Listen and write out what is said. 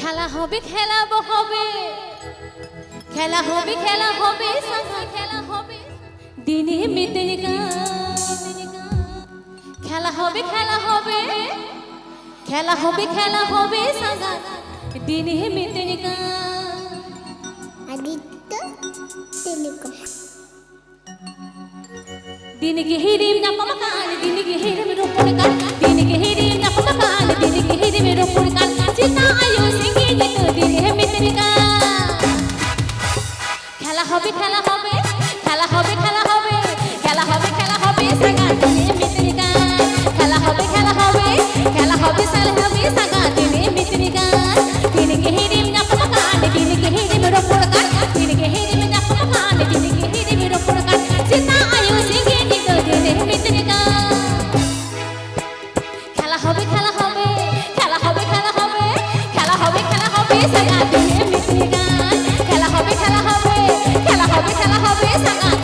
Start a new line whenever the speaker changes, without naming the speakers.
খেলা হবে, খেলাব হবে। খেলা হবে খেলা হবে খেলা হবে। দিনে মেতে খেলা হবে খেলা হবে। খেলা হবে খেলা হবে, সাজা। দিনে মেতে
আদিত্য টেলিকম
दिन गहरे में ना मकान दिन गहरे में रोपण कर दिन गहरे में ना मकान दिन गहरे में रोपण कर जितना आयो सिंगे तो दिन है मित्र का খেলা হবে খেলা 好了好了别抢